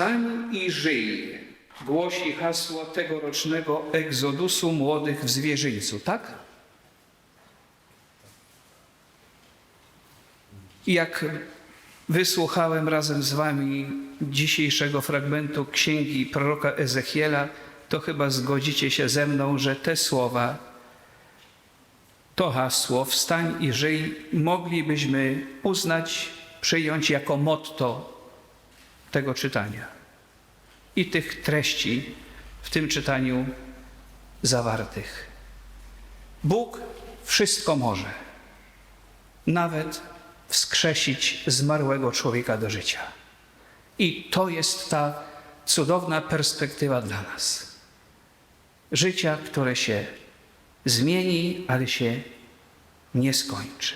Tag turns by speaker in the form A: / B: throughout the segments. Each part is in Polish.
A: Wstań i żyj, głosi hasło tegorocznego egzodusu młodych w zwierzyńcu, tak? Jak wysłuchałem razem z Wami dzisiejszego fragmentu księgi proroka Ezechiela, to chyba zgodzicie się ze mną, że te słowa, to hasło wstań i żyj moglibyśmy uznać, przyjąć jako motto tego czytania i tych treści w tym czytaniu zawartych. Bóg wszystko może, nawet wskrzesić zmarłego człowieka do życia. I to jest ta cudowna perspektywa dla nas. Życia, które się zmieni, ale się nie skończy.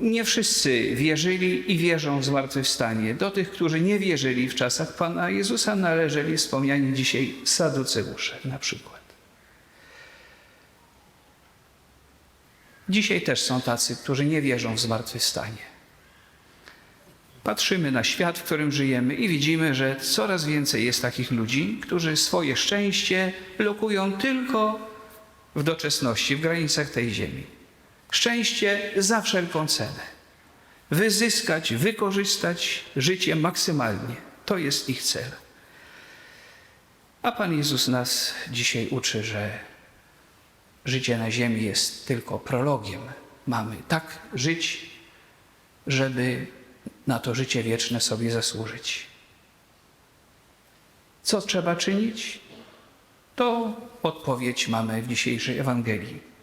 A: Nie wszyscy wierzyli i wierzą w zmartwychwstanie. Do tych, którzy nie wierzyli w czasach Pana Jezusa, należeli wspomniani dzisiaj saduceusze na przykład. Dzisiaj też są tacy, którzy nie wierzą w zmartwychwstanie. Patrzymy na świat, w którym żyjemy i widzimy, że coraz więcej jest takich ludzi, którzy swoje szczęście lokują tylko w doczesności, w granicach tej ziemi. Szczęście za wszelką cenę. Wyzyskać, wykorzystać życie maksymalnie. To jest ich cel. A Pan Jezus nas dzisiaj uczy, że życie na ziemi jest tylko prologiem. Mamy tak żyć, żeby na to życie wieczne sobie zasłużyć. Co trzeba czynić? To odpowiedź mamy w dzisiejszej Ewangelii.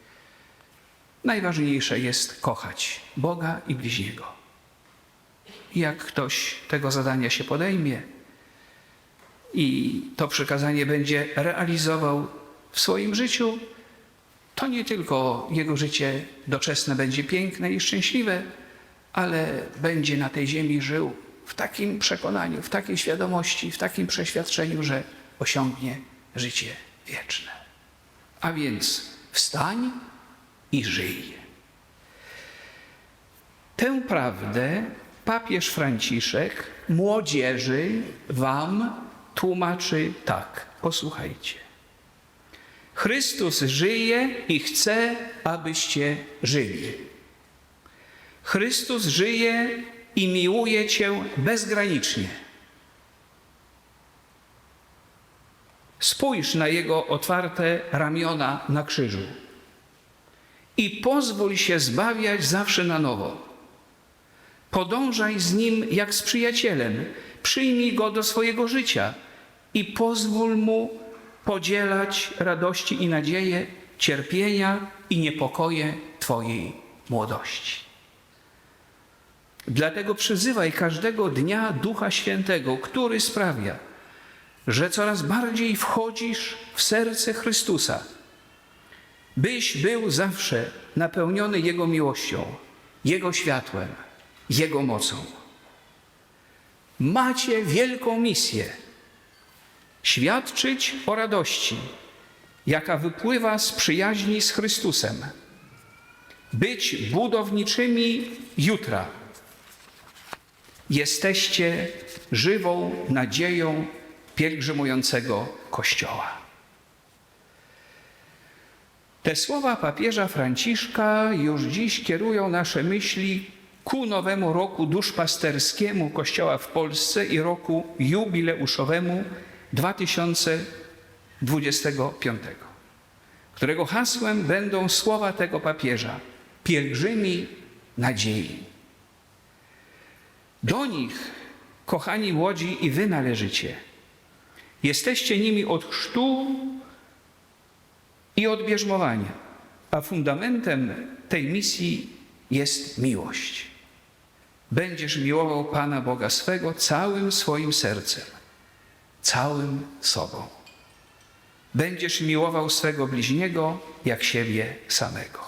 A: Najważniejsze jest kochać Boga i bliźniego. Jak ktoś tego zadania się podejmie i to przykazanie będzie realizował w swoim życiu, to nie tylko jego życie doczesne będzie piękne i szczęśliwe, ale będzie na tej ziemi żył w takim przekonaniu, w takiej świadomości, w takim przeświadczeniu, że osiągnie życie wieczne. A więc wstań i żyj. Tę prawdę papież Franciszek młodzieży wam tłumaczy tak. Posłuchajcie. Chrystus żyje i chce, abyście żyli. Chrystus żyje i miłuje Cię bezgranicznie. Spójrz na Jego otwarte ramiona na krzyżu i pozwól się zbawiać zawsze na nowo. Podążaj z Nim jak z przyjacielem, przyjmij Go do swojego życia i pozwól Mu podzielać radości i nadzieje, cierpienia i niepokoje Twojej młodości. Dlatego przyzywaj każdego dnia Ducha Świętego, który sprawia, że coraz bardziej wchodzisz w serce Chrystusa, byś był zawsze napełniony Jego miłością, Jego światłem, Jego mocą. Macie wielką misję świadczyć o radości, jaka wypływa z przyjaźni z Chrystusem, być budowniczymi jutra. Jesteście żywą nadzieją pielgrzymującego Kościoła. Te słowa papieża Franciszka już dziś kierują nasze myśli ku nowemu roku duszpasterskiemu Kościoła w Polsce i roku jubileuszowemu 2025, którego hasłem będą słowa tego papieża: pielgrzymi nadziei. Do nich, kochani młodzi, i wy należycie. Jesteście nimi od chrztu i od bierzmowania, a fundamentem tej misji jest miłość. Będziesz miłował Pana Boga swego całym swoim sercem, całym sobą. Będziesz miłował swego bliźniego jak siebie samego.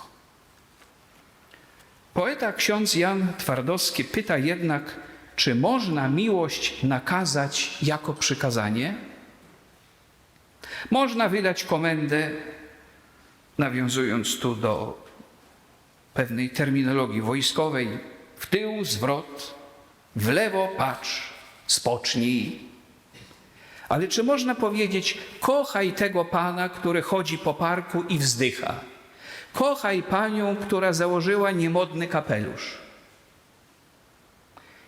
A: Poeta ksiądz Jan Twardowski pyta jednak, czy można miłość nakazać jako przykazanie? Można wydać komendę, nawiązując tu do pewnej terminologii wojskowej, w tył zwrot, w lewo patrz, spocznij. Ale czy można powiedzieć, kochaj tego pana, który chodzi po parku i wzdycha? Kochaj panią, która założyła niemodny kapelusz.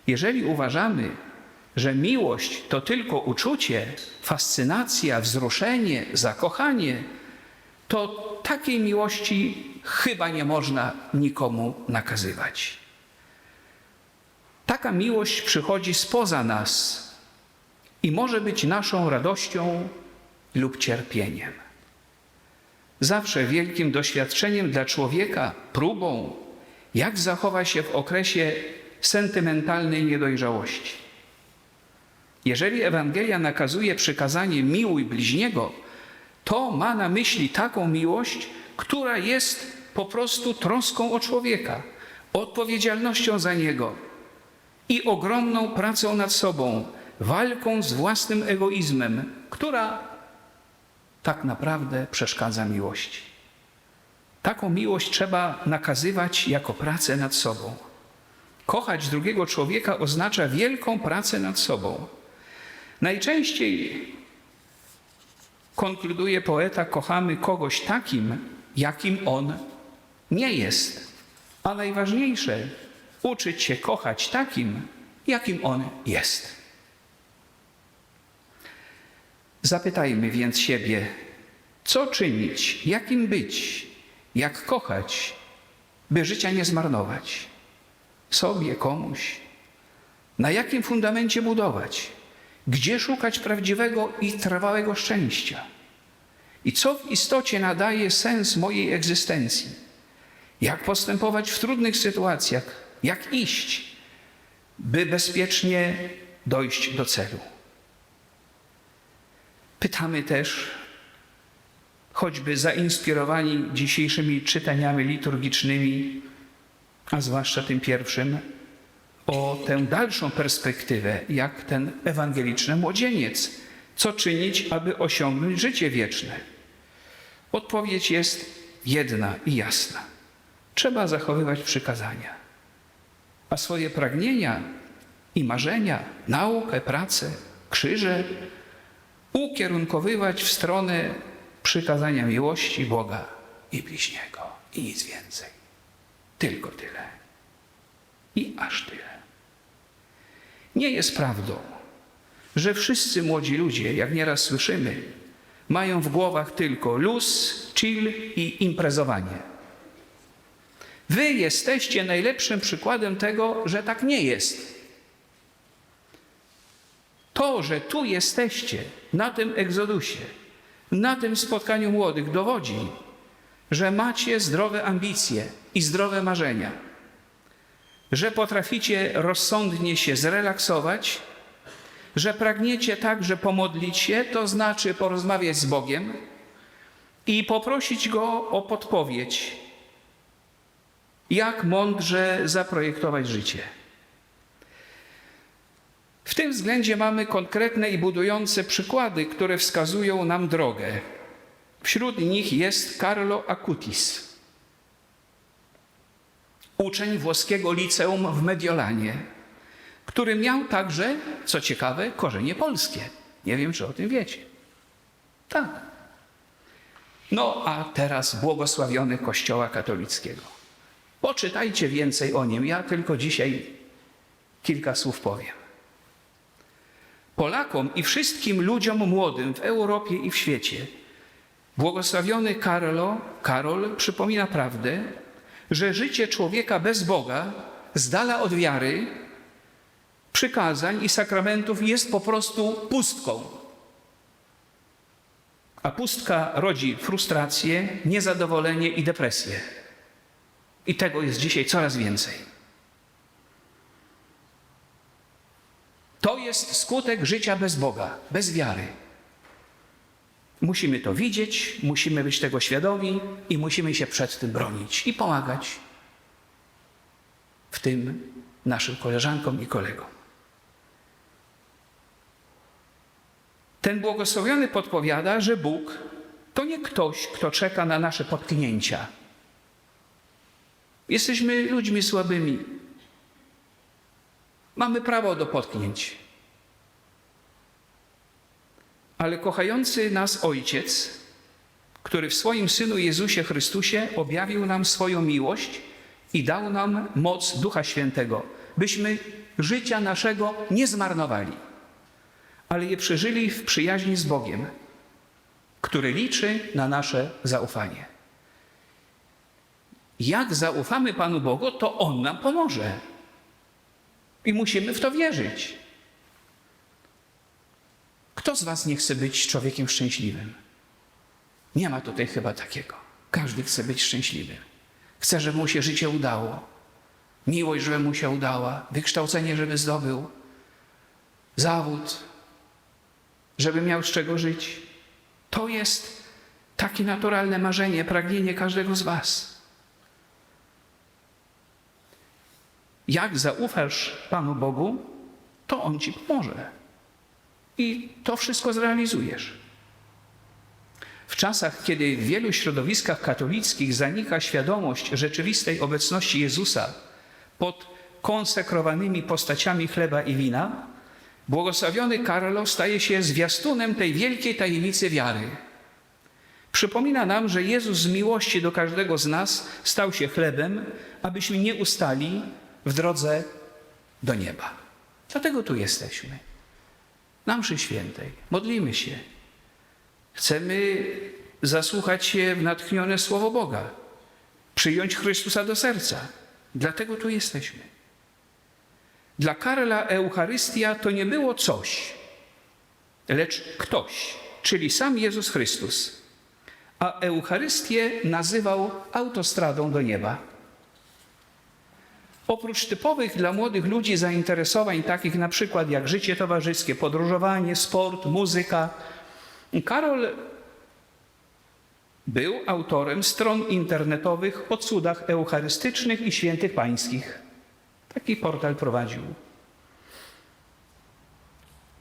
A: Jeżeli uważamy, że miłość to tylko uczucie, fascynacja, wzruszenie, zakochanie, to takiej miłości chyba nie można nikomu nakazywać. Taka miłość przychodzi spoza nas i może być naszą radością lub cierpieniem. Zawsze wielkim doświadczeniem dla człowieka, próbą, jak zachowa się w okresie sentymentalnej niedojrzałości. Jeżeli Ewangelia nakazuje przykazanie miłuj bliźniego, to ma na myśli taką miłość, która jest po prostu troską o człowieka, odpowiedzialnością za niego i ogromną pracą nad sobą, walką z własnym egoizmem, która tak naprawdę przeszkadza miłości. Taką miłość trzeba nakazywać jako pracę nad sobą. Kochać drugiego człowieka oznacza wielką pracę nad sobą. Najczęściej, konkluduje poeta, kochamy kogoś takim, jakim on nie jest. A najważniejsze, uczyć się kochać takim, jakim on jest. Zapytajmy więc siebie, co czynić, jakim być, jak kochać, by życia nie zmarnować sobie, komuś? Na jakim fundamencie budować? Gdzie szukać prawdziwego i trwałego szczęścia? I co w istocie nadaje sens mojej egzystencji? Jak postępować w trudnych sytuacjach? Jak iść, by bezpiecznie dojść do celu? Pytamy też, choćby zainspirowani dzisiejszymi czytaniami liturgicznymi, a zwłaszcza tym pierwszym, o tę dalszą perspektywę, jak ten ewangeliczny młodzieniec. Co czynić, aby osiągnąć życie wieczne? Odpowiedź jest jedna i jasna. Trzeba zachowywać przykazania, a swoje pragnienia i marzenia, naukę, pracę, krzyże ukierunkowywać w stronę przykazania miłości Boga i bliźniego i nic więcej. Tylko tyle. I aż tyle. Nie jest prawdą, że wszyscy młodzi ludzie, jak nieraz słyszymy, mają w głowach tylko luz, chill i imprezowanie. Wy jesteście najlepszym przykładem tego, że tak nie jest. To, że tu jesteście, na tym egzodusie, na tym spotkaniu młodych, dowodzi, że macie zdrowe ambicje i zdrowe marzenia, że potraficie rozsądnie się zrelaksować, że pragniecie także pomodlić się, to znaczy porozmawiać z Bogiem i poprosić Go o podpowiedź, jak mądrze zaprojektować życie. W tym względzie mamy konkretne i budujące przykłady, które wskazują nam drogę. Wśród nich jest Carlo Acutis, uczeń włoskiego liceum w Mediolanie, który miał także, co ciekawe, korzenie polskie. Nie wiem, czy o tym wiecie. Tak. No a teraz błogosławiony Kościoła katolickiego. Poczytajcie więcej o nim. Ja tylko dzisiaj kilka słów powiem. Polakom i wszystkim ludziom młodym w Europie i w świecie błogosławiony Karlo, Karol przypomina prawdę, że życie człowieka bez Boga, z dala od wiary, przykazań i sakramentów jest po prostu pustką. A pustka rodzi frustrację, niezadowolenie i depresję. I tego jest dzisiaj coraz więcej. To jest skutek życia bez Boga, bez wiary. Musimy to widzieć, musimy być tego świadomi i musimy się przed tym bronić i pomagać w tym naszym koleżankom i kolegom. Ten błogosławiony podpowiada, że Bóg to nie ktoś, kto czeka na nasze potknięcia. Jesteśmy ludźmi słabymi. Mamy prawo do potknięć. Ale kochający nas Ojciec, który w swoim Synu Jezusie Chrystusie objawił nam swoją miłość i dał nam moc Ducha Świętego, byśmy życia naszego nie zmarnowali, ale je przeżyli w przyjaźni z Bogiem, który liczy na nasze zaufanie. Jak zaufamy Panu Bogu, to On nam pomoże. I musimy w to wierzyć. Kto z Was nie chce być człowiekiem szczęśliwym? Nie ma tutaj chyba takiego. Każdy chce być szczęśliwy. Chce, żeby mu się życie udało. Miłość, żeby mu się udała. Wykształcenie, żeby zdobył. Zawód, żeby miał z czego żyć. To jest takie naturalne marzenie, pragnienie każdego z Was. Jak zaufasz Panu Bogu, to On ci pomoże. I to wszystko zrealizujesz. W czasach, kiedy w wielu środowiskach katolickich zanika świadomość rzeczywistej obecności Jezusa pod konsekrowanymi postaciami chleba i wina, błogosławiony Karlo staje się zwiastunem tej wielkiej tajemnicy wiary. Przypomina nam, że Jezus z miłości do każdego z nas stał się chlebem, abyśmy nie ustali w drodze do nieba. Dlatego tu jesteśmy. Na mszy świętej. Modlimy się. Chcemy zasłuchać się w natchnione Słowo Boga. Przyjąć Chrystusa do serca. Dlatego tu jesteśmy. Dla Karla Eucharystia to nie było coś, lecz ktoś, czyli sam Jezus Chrystus. A Eucharystię nazywał autostradą do nieba. Oprócz typowych dla młodych ludzi zainteresowań, takich na przykład jak życie towarzyskie, podróżowanie, sport, muzyka, Karol był autorem stron internetowych o cudach eucharystycznych i świętych pańskich. Taki portal prowadził.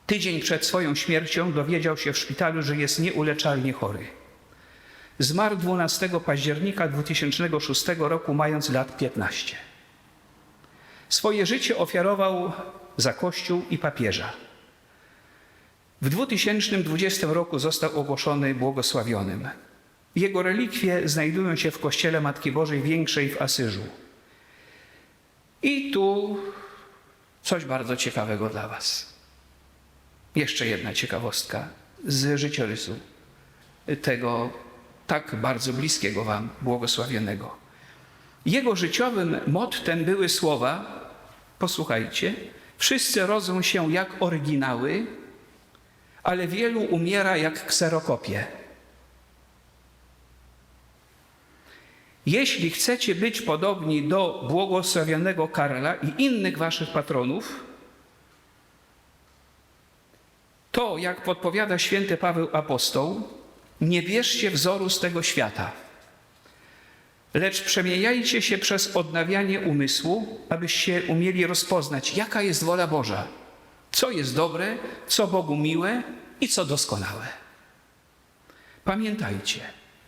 A: Tydzień przed swoją śmiercią dowiedział się w szpitalu, że jest nieuleczalnie chory. Zmarł 12 października 2006 roku, mając lat 15. Swoje życie ofiarował za Kościół i papieża. W 2020 roku został ogłoszony błogosławionym. Jego relikwie znajdują się w kościele Matki Bożej Większej w Asyżu. I tu coś bardzo ciekawego dla Was. Jeszcze jedna ciekawostka z życiorysu tego tak bardzo bliskiego Wam błogosławionego. Jego życiowym mottem były słowa, posłuchajcie, wszyscy rodzą się jak oryginały, ale wielu umiera jak kserokopie. Jeśli chcecie być podobni do błogosławionego Karla i innych waszych patronów, to, jak podpowiada święty Paweł Apostoł, nie bierzcie wzoru z tego świata, lecz przemieniajcie się przez odnawianie umysłu, abyście umieli rozpoznać, jaka jest wola Boża, co jest dobre, co Bogu miłe i co doskonałe. Pamiętajcie,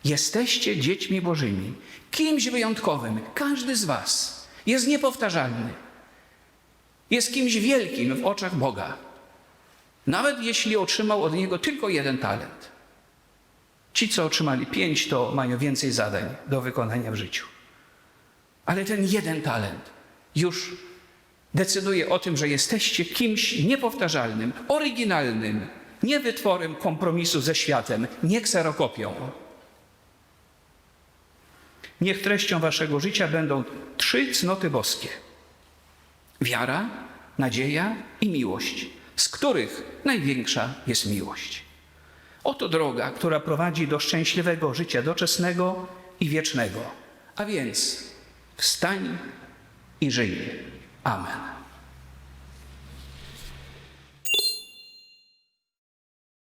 A: jesteście dziećmi Bożymi, kimś wyjątkowym. Każdy z Was jest niepowtarzalny. Jest kimś wielkim w oczach Boga. Nawet jeśli otrzymał od Niego tylko jeden talent. Ci, co otrzymali pięć, to mają więcej zadań do wykonania w życiu. Ale ten jeden talent już decyduje o tym, że jesteście kimś niepowtarzalnym, oryginalnym, nie wytworem kompromisu ze światem, nie kserokopią. Niech treścią waszego życia będą trzy cnoty boskie: wiara, nadzieja i miłość, z których największa jest miłość. Oto droga, która prowadzi do szczęśliwego życia doczesnego i wiecznego. A więc wstań i żyj. Amen.